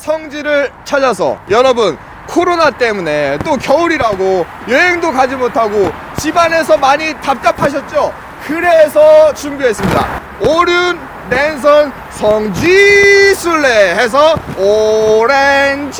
성지를 찾아서 여러분 코로나 때문에 또 겨울이라고 여행도 가지 못하고 집안에서 많이 답답하셨죠? 그래서 준비했습니다. 오륜 랜선 성지 순례 해서 오렌지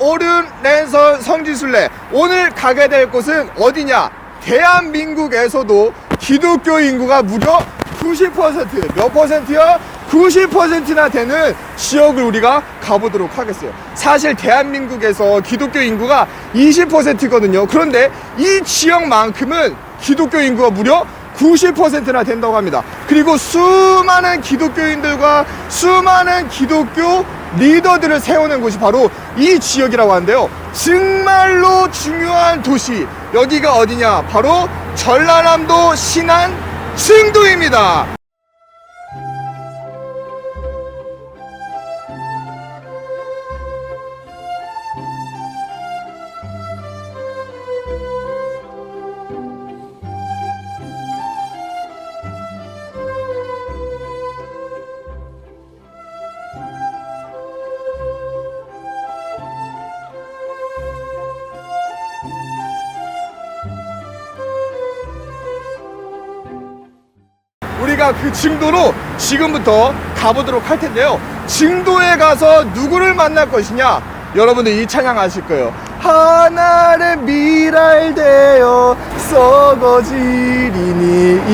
오륜 랜선 성지 순례 오늘 가게 될 곳은 어디냐 대한민국에서도 기독교 인구가 무려 90%몇 퍼센트요? 90%나 되는 지역을 우리가 가보도록 하겠어요 사실 대한민국에서 기독교 인구가 20%거든요 그런데 이 지역만큼은 기독교 인구가 무려 90%나 된다고 합니다. 그리고 수많은 기독교인들과 수많은 기독교 리더들을 세우는 곳이 바로 이 지역이라고 하는데요. 정말로 중요한 도시. 여기가 어디냐? 바로 전라남도 신안 칭도입니다. 우리가 그 증도로 지금부터 가보도록 할 텐데요. 증도에 가서 누구를 만날 것이냐? 여러분들 이 찬양 아실 거예요. 하늘의 미랄되어 썩어지리니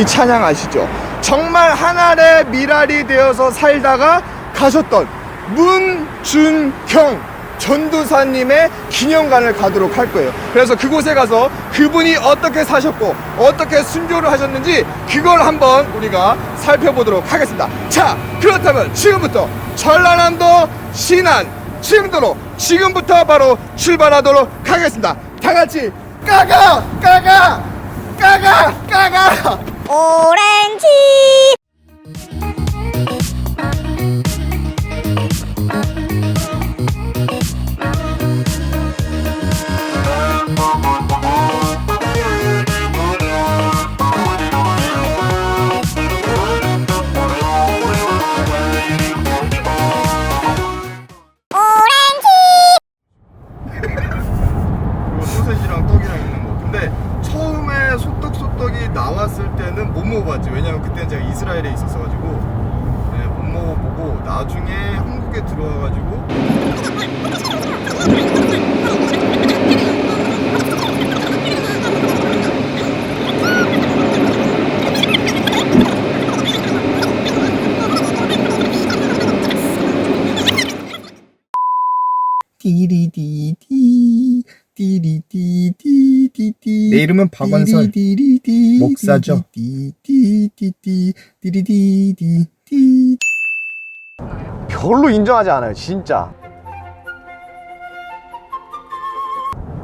이 찬양 아시죠? 정말 하늘의 미랄이 되어서 살다가 가셨던 문준경 전도사님의 기념관을 가도록 할 거예요. 그래서 그곳에 가서 그분이 어떻게 사셨고 어떻게 순교를 하셨는지 그걸 한번 우리가 살펴보도록 하겠습니다. 자, 그렇다면 지금부터 전라남도 신안 지금도로 지금부터 바로 출발하도록 하겠습니다. 다 같이 까가 까가 까가 까가 오렌지 나중에 한국에 들어와가지고 띠리디디 띠리디디디디 내 이름은 띠리디디디 목사죠. 띠디디디디 띠리디디디 별로 인정하지 않아요. 진짜.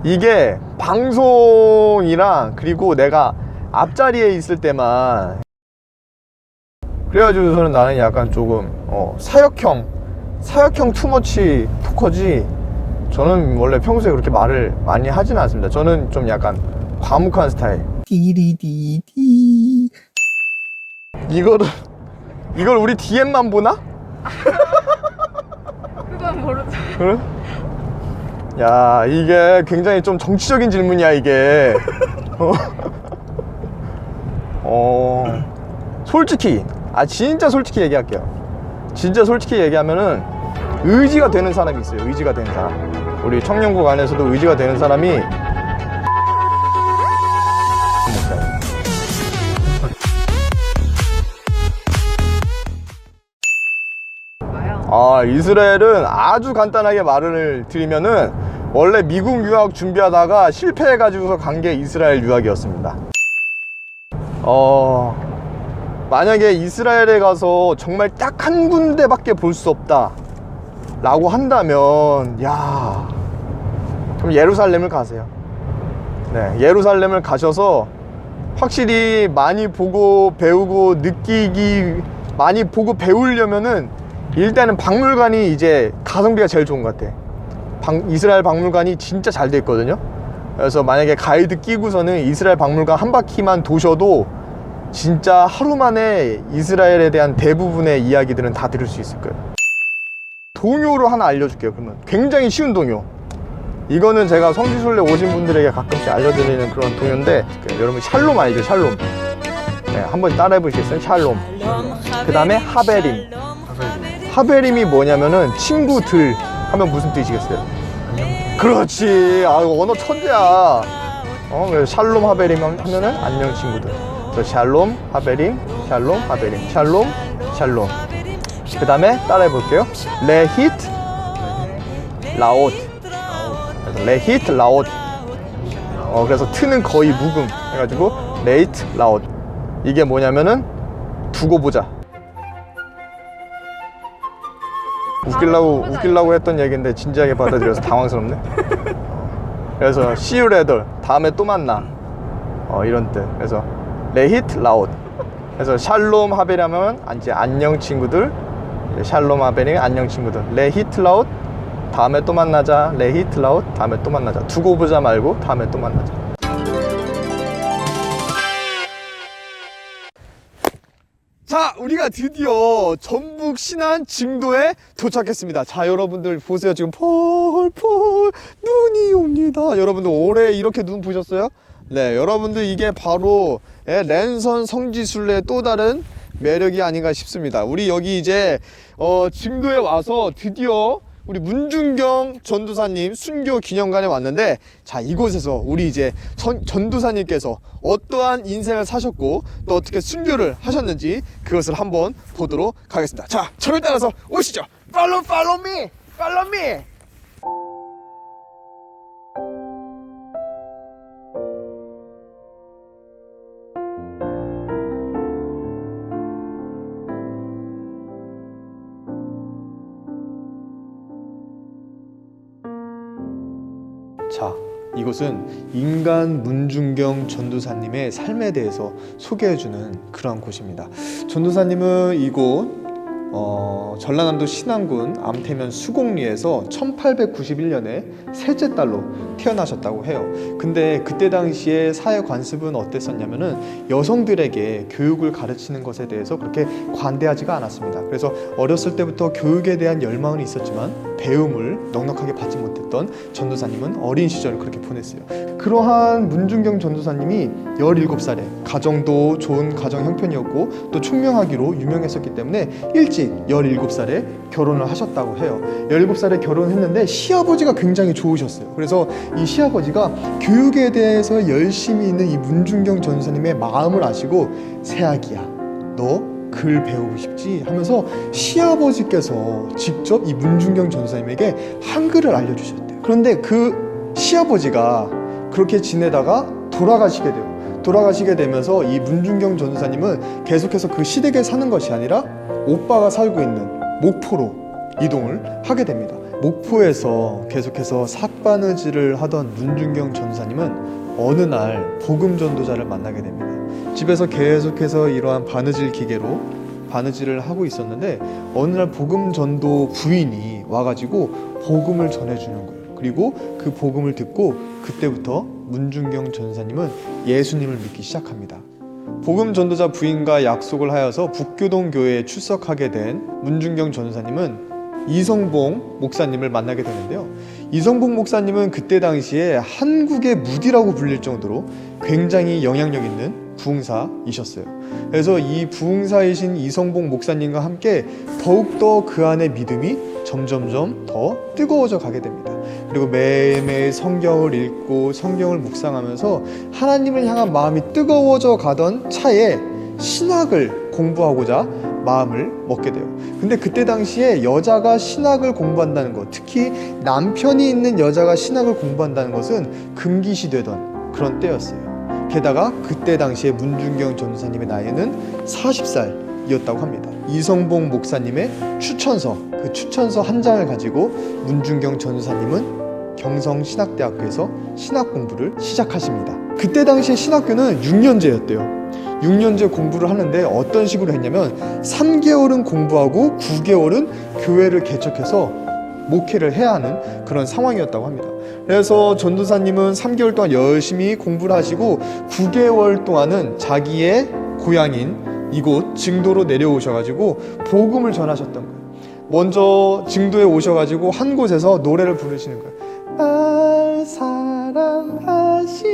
이게 방송이랑 그리고 내가 앞자리에 있을 때만 그래가지고서는 나는 약간 조금 어, 사역형 사역형 투머치 토커지 저는 원래 평소에 그렇게 말을 많이 하지는 않습니다 저는 좀 약간 과묵한 스타일 띠리디디 이거를 이걸 우리 DM만 보나? 그건 모르죠. 야 이게 굉장히 좀 정치적인 질문이야 이게. 어, 어 솔직히 아 진짜 솔직히 얘기할게요. 진짜 솔직히 얘기하면은 의지가 되는 사람이 있어요 의지가 되는 사람. 우리 청년국 안에서도 의지가 되는 사람이 아, 이스라엘은 아주 간단하게 말을 드리면은 원래 미국 유학 준비하다가 실패해가지고서 간 게 이스라엘 유학이었습니다. 어, 만약에 이스라엘에 가서 정말 딱 한 군데밖에 볼 수 없다. 라고 한다면, 야 그럼 예루살렘을 가세요. 네, 예루살렘을 가셔서 확실히 많이 보고 배우고 느끼기 많이 보고 배우려면은 일단은 박물관이 이제 가성비가 제일 좋은 것 같아. 방- 이스라엘 박물관이 진짜 잘 돼 있거든요. 그래서 만약에 가이드 끼고서는 이스라엘 박물관 한 바퀴만 도셔도 진짜 하루 만에 이스라엘에 대한 대부분의 이야기들은 다 들을 수 있을 거예요. 동요로 하나 알려줄게요. 그러면 굉장히 쉬운 동요. 이거는 제가 성지순례 오신 분들에게 가끔씩 알려드리는 그런 동요인데 그 여러분 샬롬 알죠? 샬롬. 네, 한번 따라 해 보시겠어요? 샬롬. 그 다음에 하베림. 하베림이 뭐냐면은 친구들 하면 무슨 뜻이겠어요? 그렇지. 아 언어 천재야. 어, 샬롬 하베림 하면은 안녕 친구들. 그래서 샬롬 하베림, 샬롬 하베림, 샬롬, 샬롬. 그 다음에 따라해 볼게요. 레히트 라옷. 레히트 라옷. 어, 그래서 트는 거의 묵음 해가지고 레이트 라옷. 이게 뭐냐면은 두고 보자. 웃기려고 웃기려고 했던 얘기인데 진지하게 받아들여서 당황스럽네. 그래서 see you later. 다음에 또 만나. 어 이런 뜻. 그래서 레히트 라웃 그래서 샬롬 하베라면 이제 안녕 친구들 이제 샬롬 하베리 안녕 친구들. 레히트 라웃 다음에 또 만나자. 레히트 라웃 다음에 또 만나자 두고 보자 말고 다음에 또 만나자 우리가 드디어 전북 신안 증도에 도착했습니다. 자, 여러분들 보세요. 지금 펄펄 눈이 옵니다. 여러분들 올해 이렇게 눈 보셨어요? 네, 여러분들 이게 바로 예, 랜선 성지순례의 또 다른 매력이 아닌가 싶습니다. 우리 여기 이제 어, 증도에 와서 드디어 우리 문중경 전도사님 순교 기념관에 왔는데 자 이곳에서 우리 이제 전, 전도사님께서 어떠한 인생을 사셨고 또 어떻게 순교를 하셨는지 그것을 한번 보도록 하겠습니다. 자 저를 따라서 오시죠. 팔로우 팔로우 미 팔로우 미 자, 이곳은 인간 문중경 전도사님의 삶에 대해서 소개해주는 그런 곳입니다. 전도사님은 이곳 어, 전라남도 신안군 암태면 수곡리에서 1891년에 셋째 딸로 태어나셨다고 해요. 근데 그때 당시에 사회 관습은 어땠었냐면은 여성들에게 교육을 가르치는 것에 대해서 그렇게 관대하지가 않았습니다. 그래서 어렸을 때부터 교육에 대한 열망은 있었지만 배움을 넉넉하게 받지 못했던 전도사님은 어린 시절을 그렇게 보냈어요. 그러한 문중경 전도사님이 17살에 가정도 좋은 가정 형편이었고 또 총명하기로 유명했었기 때문에 일찍 17살에 결혼을 하셨다고 해요. 17살에 결혼했는데 시아버지가 굉장히 좋으셨어요. 그래서 이 시아버지가 교육에 대해서 열심히 있는 이 문중경 전도사님의 마음을 아시고 세아기야 너 글 배우고 싶지 하면서 시아버지께서 직접 이 문중경 전도사님에게 한글을 알려주셨대요. 그런데 그 시아버지가 그렇게 지내다가 돌아가시게 돼요. 돌아가시게 되면서 이 문중경 전도사님은 계속해서 그 시댁에 사는 것이 아니라 오빠가 살고 있는 목포로 이동을 하게 됩니다. 목포에서 계속해서 삭바느질을 하던 문중경 전도사님은 어느 날 복음 전도자를 만나게 됩니다. 집에서 계속해서 이러한 바느질 기계로 바느질을 하고 있었는데 어느 날 복음 전도 부인이 와가지고 복음을 전해주는 거예요. 그리고 그 복음을 듣고 그때부터 문중경 전사님은 예수님을 믿기 시작합니다. 복음 전도자 부인과 약속을 하여서 북교동 교회에 출석하게 된 문중경 전사님은 이성봉 목사님을 만나게 되는데요. 이성봉 목사님은 그때 당시에 한국의 무디라고 불릴 정도로 굉장히 영향력 있는 부흥사이셨어요. 그래서 이 부흥사이신 이성봉 목사님과 함께 더욱더 그 안의 믿음이 점점점 더 뜨거워져 가게 됩니다. 그리고 매일매일 성경을 읽고 성경을 묵상하면서 하나님을 향한 마음이 뜨거워져 가던 차에 신학을 공부하고자 마음을 먹게 돼요. 근데 그때 당시에 여자가 신학을 공부한다는 것, 특히 남편이 있는 여자가 신학을 공부한다는 것은 금기시되던 그런 때였어요. 게다가 그때 당시에 문중경 전도사님의 나이는 40살이었다고 합니다. 이성봉 목사님의 추천서, 그 추천서 한 장을 가지고 문중경 전도사님은 경성 신학대학교에서 신학 공부를 시작하십니다. 그때 당시에 신학교는 6년제였대요. 6년제 공부를 하는데 어떤 식으로 했냐면 3개월은 공부하고 9개월은 교회를 개척해서 목회를 해야 하는 그런 상황이었다고 합니다. 그래서 전도사님은 3개월 동안 열심히 공부를 하시고 9개월 동안은 자기의 고향인 이곳 증도로 내려오셔가지고 복음을 전하셨던 거예요. 먼저 증도에 오셔가지고 한 곳에서 노래를 부르시는 거예요. 날 사랑하심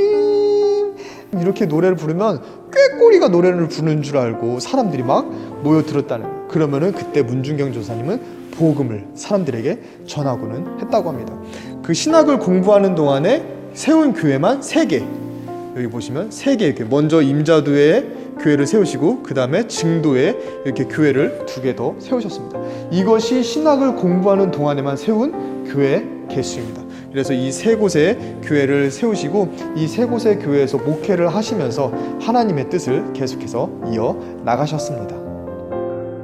이렇게 노래를 부르면 꾀꼬리가 노래를 부르는 줄 알고 사람들이 막 모여 들었다는. 그러면은 그때 문중경 조사님은 복음을 사람들에게 전하고는 했다고 합니다. 그 신학을 공부하는 동안에 세운 교회만 세 개. 여기 보시면 세개 이렇게 먼저 임자도에 교회를 세우시고 그 다음에 증도에 이렇게 교회를 두 개 더 세우셨습니다. 이것이 신학을 공부하는 동안에만 세운 교회 개수입니다. 그래서 이 세 곳에 교회를 세우시고 이 세 곳의 교회에서 목회를 하시면서 하나님의 뜻을 계속해서 이어 나가셨습니다.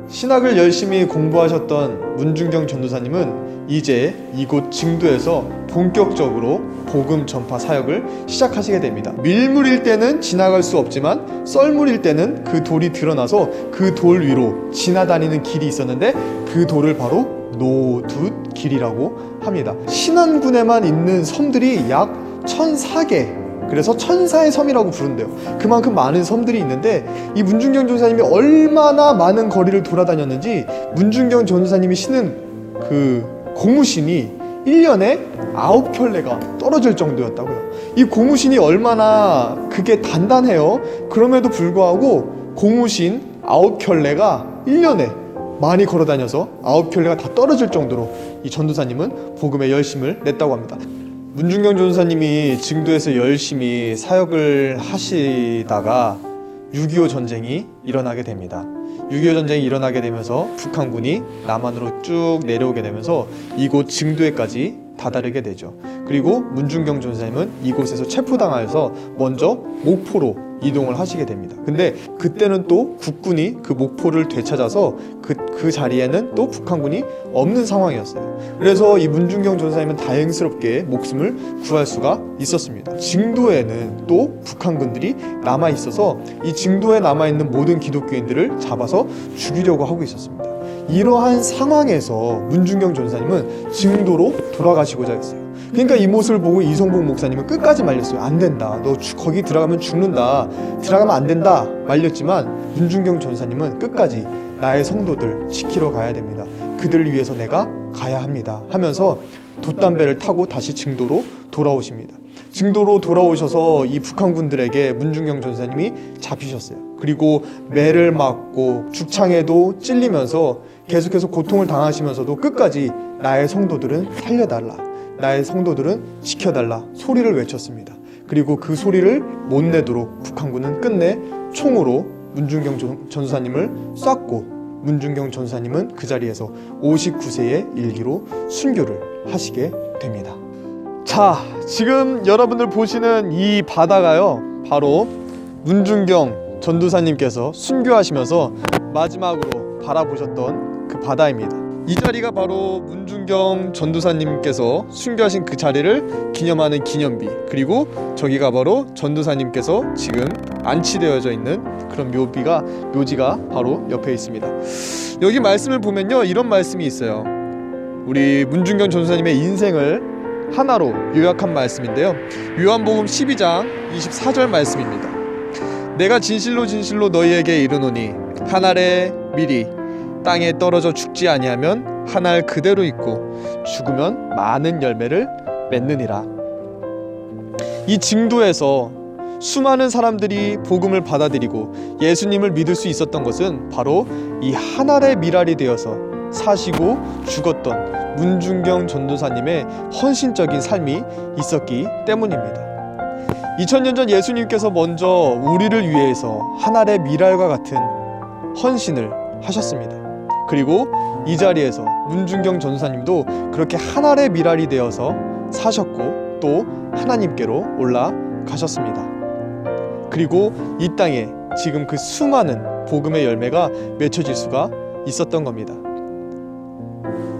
신학을 열심히 공부하셨던 문중경 전도사님은 이제 이곳 증도에서 본격적으로 복음 전파 사역을 시작하시게 됩니다. 밀물일 때는 지나갈 수 없지만 썰물일 때는 그 돌이 드러나서 그 돌 위로 지나다니는 길이 있었는데 그 돌을 바로 노둣 길이라고 합니다. 신안군에만 있는 섬들이 약 1004개 그래서 천사의 섬이라고 부른대요. 그만큼 많은 섬들이 있는데 이 문중경 전사님이 얼마나 많은 거리를 돌아다녔는지 문중경 전사님이 신은 그 고무신이 1년에 아홉 켤레가 떨어질 정도였다고요. 이 고무신이 얼마나 그게 단단해요. 그럼에도 불구하고 고무신 아홉 켤레가 1년에 많이 걸어 다녀서 아홉 켤레가 다 떨어질 정도로 이 전도사님은 복음에 열심을 냈다고 합니다. 문중경 전사님이 증도에서 열심히 사역을 하시다가 6.25 전쟁이 일어나게 됩니다. 6.25 전쟁이 일어나게 되면서 북한군이 남한으로 쭉 내려오게 되면서 이곳 증도에까지 다다르게 되죠. 그리고 문중경 전사님은 이곳에서 체포당하여서 먼저 목포로 이동을 하시게 됩니다. 근데 그때는 또 국군이 그 목포를 되찾아서 그, 그 자리에는 또 북한군이 없는 상황이었어요. 그래서 이 문중경 전사님은 다행스럽게 목숨을 구할 수가 있었습니다. 증도에는 또 북한군들이 남아 있어서 이 증도에 남아 있는 모든 기독교인들을 잡아서 죽이려고 하고 있었습니다. 이러한 상황에서 문중경 전사님은 증도로 돌아가시고자 했어요. 그러니까 이 모습을 보고 이성복 목사님은 끝까지 말렸어요. 안 된다. 너 주- 거기 들어가면 죽는다. 들어가면 안 된다. 말렸지만 문중경 전사님은 끝까지 나의 성도들 지키러 가야 됩니다. 그들을 위해서 내가 가야 합니다. 하면서 돛담배를 타고 다시 증도로 돌아오십니다. 증도로 돌아오셔서 이 북한군들에게 문중경 전사님이 잡히셨어요. 그리고 매를 맞고 죽창에도 찔리면서 계속해서 고통을 당하시면서도 끝까지 나의 성도들은 살려달라. 나의 성도들은 지켜달라. 소리를 외쳤습니다. 그리고 그 소리를 못 내도록 북한군은 끝내 총으로 문중경 전- 전사님을 쐈고 문중경 전사님은 그 자리에서 59세의 일기로 순교를 하시게 됩니다. 자, 지금 여러분들 보시는 이 바다가요, 바로 문중경 전도사님께서 순교하시면서 마지막으로 바라보셨던 그 바다입니다. 이 자리가 바로 문중경 전도사님께서 순교하신 그 자리를 기념하는 기념비 그리고 저기가 바로 전도사님께서 지금 안치되어져 있는 그런 묘비가 묘지가 바로 옆에 있습니다. 여기 말씀을 보면요 이런 말씀이 있어요. 우리 문중경 전도사님의 인생을 하나로 요약한 말씀인데요. 요한복음 12장 24절 말씀입니다. 내가 진실로 진실로 너희에게 이르노니 한 알의 밀이 땅에 떨어져 죽지 아니하면 한 알 그대로 있고 죽으면 많은 열매를 맺느니라. 이 증도에서 수많은 사람들이 복음을 받아들이고 예수님을 믿을 수 있었던 것은 바로 이 한 알의 밀알이 되어서 사시고 죽었던 문중경 전도사님의 헌신적인 삶이 있었기 때문입니다. 2000년 전 예수님께서 먼저 우리를 위해서 한 알의 밀알과 같은 헌신을 하셨습니다. 그리고 이 자리에서 문중경 전사님도 그렇게 한 알의 밀알이 되어서 사셨고 또 하나님께로 올라가셨습니다. 그리고 이 땅에 지금 그 수많은 복음의 열매가 맺혀질 수가 있었던 겁니다.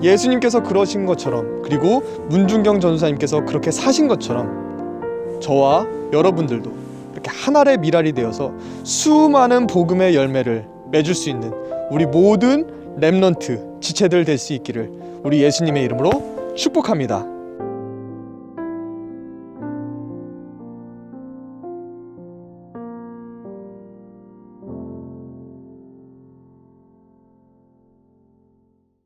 예수님께서 그러신 것처럼 그리고 문중경 전사님께서 그렇게 사신 것처럼 저와 여러분들도 이렇게 한 알의 밀알이 되어서 수많은 복음의 열매를 맺을 수 있는 우리 모든 렘넌트 지체들 될 수 있기를 우리 예수님의 이름으로 축복합니다.